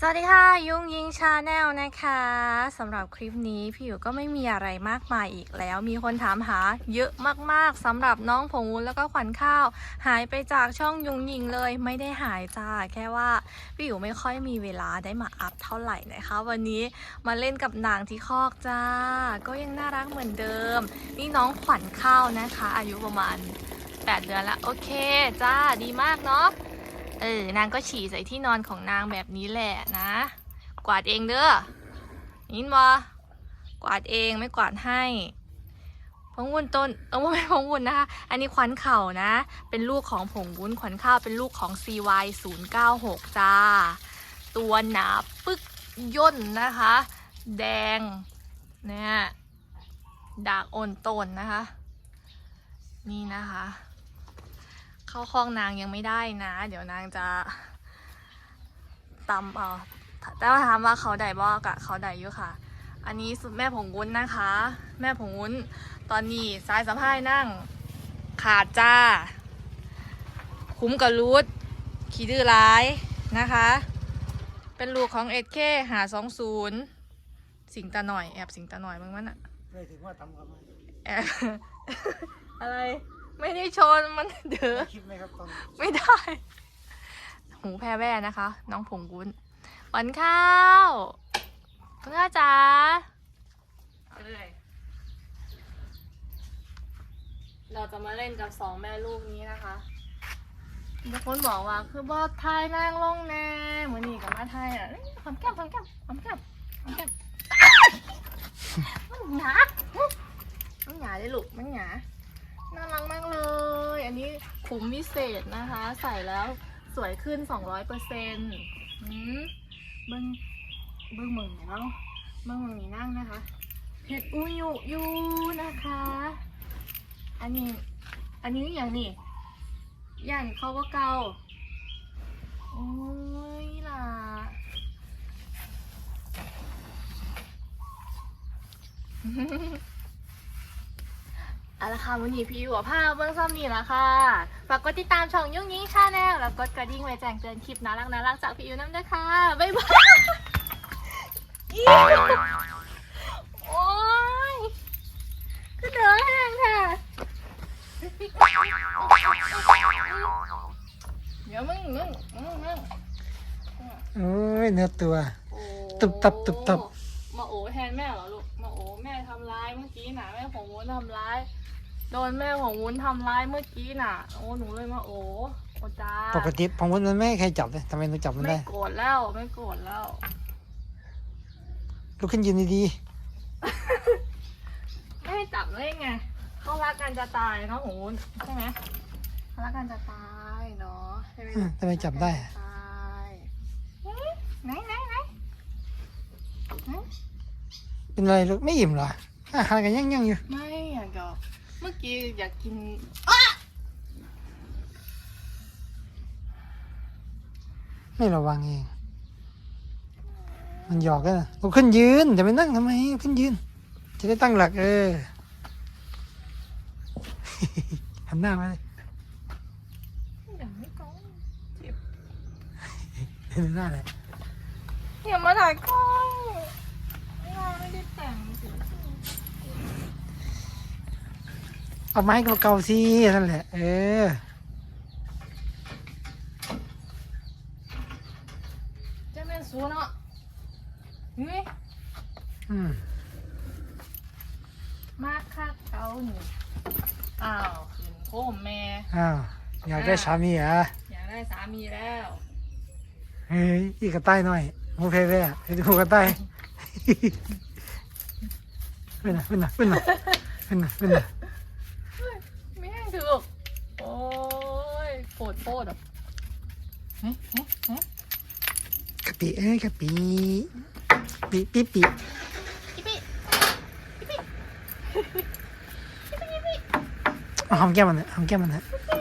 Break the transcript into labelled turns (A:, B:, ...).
A: สวัสดีค่ะ ยุงยิงชาแนลนะคะสำหรับคลิปนี้พี่อยู่ก็ไม่มีอะไรมากมายอีกแล้ว มีคนถามหาเยอะมากๆสำหรับน้องผงวุ้นแล้วก็ขวัญข้าว หายไปจากช่องยุงยิงเลยไม่ได้หายจ้าแค่ว่าพี่อยู่ไม่ค่อยมีเวลาได้มาอัพเท่าไหร่นะคะ วันนี้มาเล่นกับนางที่คอกจ้า ก็ยังน่ารักเหมือนเดิม นี่น้องขวัญข้าวนะคะ อายุประมาณ 8 เดือนละโอเค จ้าดีมากเนาะ เออนางก็ฉี่ใส่ที่นอนของนางแบบนี้แหละนะ กวาดเองเด้อยินบ่กวาดเองไม่กวาดให้ผงวุ้นต้นเออไม่ใช่ผงวุ้นนะคะ อันนี้ขวัญเข่านะ เป็นลูกของผงวุ้นขวัญข้าวเป็นลูกของ CY 0 9 6จ้า ตัวหนาปึ๊กย่นนะคะ แดงเนี่ยดากโอนต้นนะคะ นี่นะคะ เข้าห้องนางยังไม่ได้นะ เดี๋ยวนางจะตำเออแต่ว่าถามว่าเขาได้บอกะเขาได้อยู่ค่ะ อันนี้สุดแม่ผงวุ้นนะคะ แม่ผงวุ้น ตอนนี้สายสะพายนั่ง ขาดจ้า คุ้มกับรูดขี่ดื้อร้ายนะคะ เป็นลูกของเอ็ดเคหาสองศูนย์สิงตาหน่อย แอบสิงตาหน่อยมึงมันอะ
B: ไม่ถึงว่าทำกันไหม
A: แอบอะไร ไม่ได้ชนมันเดือ
B: คลิปไหมครับตอน
A: ไม่ได้ หูแพ้แว่นะคะ น้องผงกุนวันข้าวคุณข้าวจ๋าเอาเลยเราจะมาเล่นกับสองแม่ลูกนี้นะคะบางคนบอกว่าคือบอทายนางลงแน่เหมือนนี่กับมาไทยอะนี่หอมแก้มหอมแก้มหอมแก้มหอมแก้มมันหนามันหนาเลยลูกมันหนาน่ารักมากเลย อันนี้ คุ้มวิเศษนะคะ ใส่แล้วสวยขึ้น 200เปอร์เซ็นต์เบิ้งเบิ้งมึงแล้วเบิ้งมึงนี่นั่งนะคะเห็ดอุยุยูนะคะ อันนี้ อันนี้อย่างนี้อย่างเขาก็เกาโอ้ยล่ะอ ละค่ะวันนี้พี่อยู่กับภาพเบื้องซ้ำนี่ละค่ะฝากกดติดตามช่องยุ่งยิ่งชาแนลแล้วกดกระดิ่งไว้แจ้งเตือนคลิปน่ารักน่ารักจากพี่อยู่น้ำด้วยค่ะบ๊ายบายอิ๊วโอ๊ยก็เดือดแห้งค่ะเดี๋ยวมึงมึงมึงมึง
B: โอ้ยเนื้อตัว ตุบตับตุบตับ
A: มาโอแทนแม่เหรอลูกมาโอแม่ทำร้ายเมื่อกี้หน่ะแม่ของวุ้ทำร้าย โดนแม่ของวุ้นทำร้ายเมื่อกี้น่ะ โอ้หนูเลยมาโอ้โอ้จ้า
B: ปกติผมว่ามันไม่ให้ใครจับเลยทำไมหนูจับมัน
A: ไม่
B: ได้
A: โกรธแล้วไม่โกรธแล้ว
B: ลุกขึ้นยืนดี
A: ไม่ให้จับเลยไงเขารักกันจะตายเนาะของวุ้นใช่ไหมเขารักกันจะตายเนาะใช่ไหม
B: ๆอืมทำไมจับได้อะ
A: ตายเฮ้ยไหนไหนไหนไหน
B: เป็นอะไรลูกไม่อิ่มเหรออาหารกันยังยังๆอยู่
A: ไม่อยากจะเมื่อ กี้อยากกิน
B: ไม่ระวังเอง มันหยอกกันนะลุกขึ้นยืนจะไปนั่งทำไมลุกขึ้นยืน จะได้ตั้งหลัก เออหันหน้ามาเลย
A: อย่างไม่ก้อง
B: เห็นหน้าเลย
A: อย่ามาถ่ายกล้องไม่ได้ไม่ได้แต่งสิ
B: เอาไม้เก่าๆสินั่นแหละ เออ
A: เจะแม่นสูเนาะเฮ้ย
B: อืม
A: มากคักเกาหนิอ้าวขึ้นโคมแม่
B: อ้าวอยากได้สามีเหรอะ
A: อยากได้สามีแล้ว
B: เฮ้ยอีกกระต่ายหน่อยมูเพเว่เห็นหูกระต่าย เป็นน่ะเป็นน่ะเป็นน่ะเป็นน่ะเป็นน่ะ
A: ไม่ให้ถูกโอ้ยโปรดโปรดอะเฮ้ยเฮ้ยเฮ้ย
B: กะปิเอ้ยกะปิปิปิปิ
A: อีปี้
B: เอาหอมแก้มมันเถอะหอมแก้มมันเถอะ
A: อี